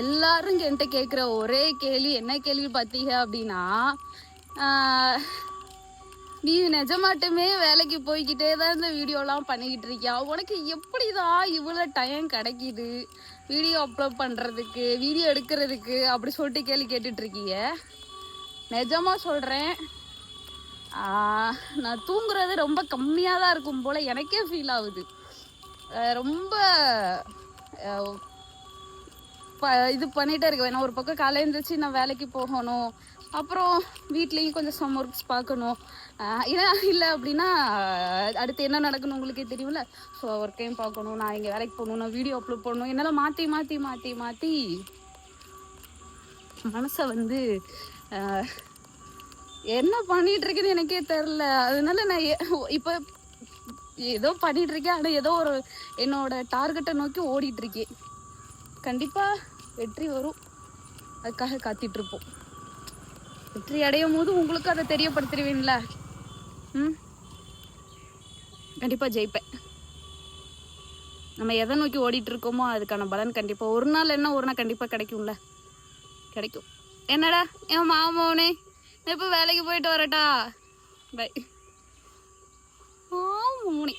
எல்லாரும் என்கிட்ட கேட்குற ஒரே கேள்வி என்ன கேள்வி பார்த்தீங்க அப்படின்னா நீ நிஜமாட்டுமே வேலைக்கு போய்கிட்டே தான் இந்த வீடியோலாம் பண்ணிக்கிட்டு இருக்கியா? உனக்கு எப்படிதான் இவ்வளோ டைம் கிடைக்கிது வீடியோ அப்லோட் பண்ணுறதுக்கு வீடியோ எடுக்கிறதுக்கு? அப்படி சொல்லிட்டு கேள்வி கேட்டுட்ருக்கீங்க நிஜமாக சொல்கிறேன் நான் தூங்குறது ரொம்ப கம்மியாக தான் இருக்கும் போல் எனக்கே ஃபீல் ஆகுது. ரொம்ப ப இது பண்ணிகிட்டே இருக்கேன். வேணாம் ஒரு பக்கம் காலை எழுந்திரிச்சு நான் வேலைக்கு போகணும். அப்புறம் வீட்லேயும் கொஞ்சம் சம் ஒர்க்ஸ் பார்க்கணும். ஏன்னா இல்லை அப்படின்னா அடுத்து என்ன நடக்கணும் உங்களுக்கே தெரியும்ல? ஸோ ஒர்க்கையும் பார்க்கணும். நான் இங்கே வேலைக்கு போகணும். நான் வீடியோ அப்லோட் பண்ணணும். என்னால் மாற்றி மாற்றி மாற்றி மாற்றி மனசை வந்து என்ன பண்ணிட்டு இருக்குன்னு எனக்கே தெரில அதனால நான் இப்போ ஏதோ பண்ணிட்டு இருக்கேன். ஆனால் ஏதோ ஒரு என்னோட டார்கெட்டை நோக்கி ஓடிட்டு இருக்கேன். கண்டிப்பாக வெற்றி வரும். அதுக்காக காத்திட்டு இருப்போம் வெற்றி அடையும் போது உங்களுக்கும் அதை தெரியப்படுத்திடுவீங்கள? ம்? கண்டிப்பாக ஜெயிப்பேன். நம்ம எதை நோக்கி ஓடிட்டு இருக்கோமோ அதுக்கான பலன் கண்டிப்பாக ஒரு நாள் என்ன ஒரு நாள் கண்டிப்பாக கிடைக்கும்ல? கிடைக்கும். என்னடா என் மாமோனே இப்போ வேலைக்கு போயிட்டு வரட்டா? பை மாமோனே